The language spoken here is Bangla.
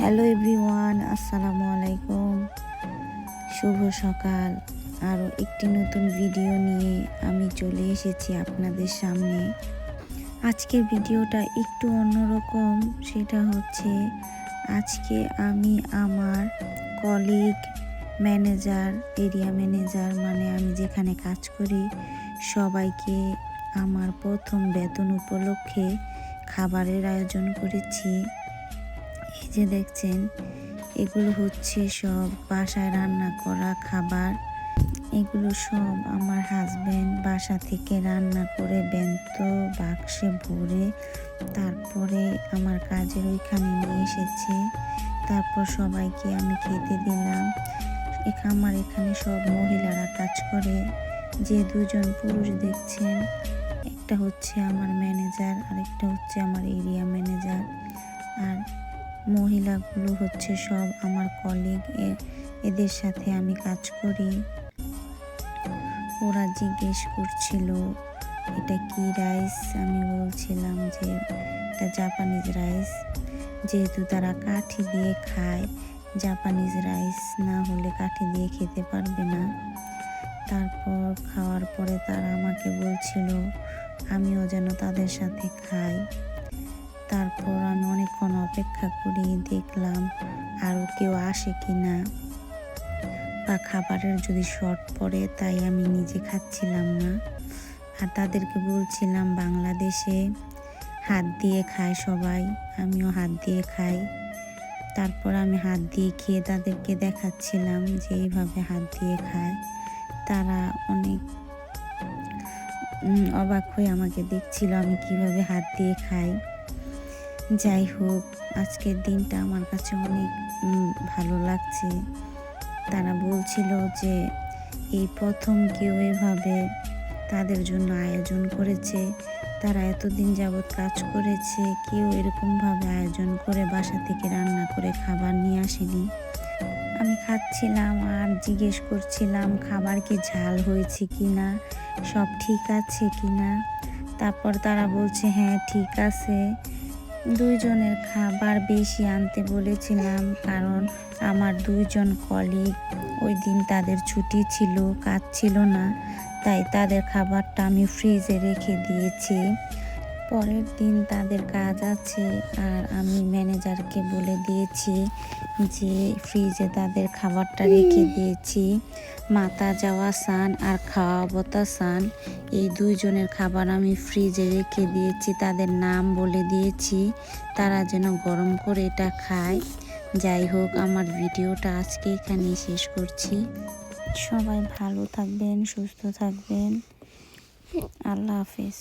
হ্যালো এভরিওয়ান, আসসালামু আলাইকুম। শুভ সকাল। আরও একটি নতুন ভিডিও নিয়ে আমি চলে এসেছি আপনাদের সামনে। আজকের ভিডিওটা একটু অন্যরকম, সেটা হচ্ছে আজকে আমি আমার কলিগ ম্যানেজার এরিয়া ম্যানেজার মানে আমি যেখানে কাজ করি, সবাইকে আমার প্রথম বেতন উপলক্ষে খাবারের আয়োজন করেছি। যে দেখছেন, এগুলো হচ্ছে সব বাসায় রান্না করা খাবার। এগুলো সব আমার হাজব্যান্ড বাসা থেকে রান্না করে ব্যন্ত বাক্সে ভরে তারপরে আমার কাজের ওইখানে নিয়ে এসেছে। তারপর সবাইকে আমি খেতে দিলাম। আমার এখানে সব মহিলারা কাজ করে। যে দুজন পুরুষ দেখছেন, একটা হচ্ছে আমার ম্যানেজার আরেকটা হচ্ছে আমার এরিয়া ম্যানেজার মহিলাগুলো হচ্ছে সব আমার কলিগ এদের সাথে আমি কাজ করি। ওরা জিজ্ঞেস করছিল, এটা কি রাইস আমি বলছিলাম যে, এটা জাপানিজ রাইস যেহেতু তারা কাঠি দিয়ে খায় জাপানিজ রাইস না হলে কাঠি দিয়ে খেতে পারবে না। তারপর খাওয়ার পরে তারা আমাকে বলছিল, আমিও যেন তাদের সাথে খাই। তারপর আমি অনেকক্ষণ অপেক্ষা করি দেখলাম আরও কেউ আসে কি না বা খাবারের যদি শর্ট পড়ে তাই আমি নিজে খাচ্ছিলাম না। আর তাদেরকে বলছিলাম, বাংলাদেশে হাত দিয়ে খায় সবাই, আমিও হাত দিয়ে খাই। তারপর আমি হাত দিয়ে খেয়ে তাদেরকে দেখাচ্ছিলাম যে এইভাবে হাত দিয়ে খায়। তারা অনেক অবাক হয়ে আমাকে দেখছিল আমি কীভাবে হাত দিয়ে খাই। যাই হোক, আজকের দিনটা আমার কাছে অনেক ভালো লাগছে। তারা বলছিল যে, এই প্রথম কেউ এভাবে তাদের জন্য আয়োজন করেছে। তারা এতদিন যাবৎ কাজ করেছে, কেউ এরকমভাবে আয়োজন করে বাসা থেকে রান্না করে খাবার নিয়ে আসেনি। আমি খাচ্ছিলাম আর জিজ্ঞেস করছিলাম, খাবার কি ঝাল হয়েছে কি না? সব ঠিক আছে কি না? তারপর তারা বলছে হ্যাঁ ঠিক আছে। দুইজনের খাবার বেশি আনতে বলেছিলাম কারণ আমার দুইজন কলিগ ওই দিন তাদের ছুটি ছিল, কাজ ছিল না, তাই তাদের খাবারটা আমি ফ্রিজে রেখে দিয়েছি। পরের দিন তাদের কাজ আছে আর আমি ম্যানেজারকে বলে দিয়েছি যে ফ্রিজে তাদের খাবারটা রেখে দিয়েছি। মাথা যাওয়া সান আর খাওয়া বতা সান এই দুইজনের খাবার আমি ফ্রিজে রেখে দিয়েছি তাদের নাম বলে দিয়েছি। তারা যেন গরম করে এটা খায়। যাই হোক আমার ভিডিওটা আজকে এখানেই শেষ করছি। সবাই ভালো থাকবেন সুস্থ থাকবেন। আল্লাহ হাফেজ।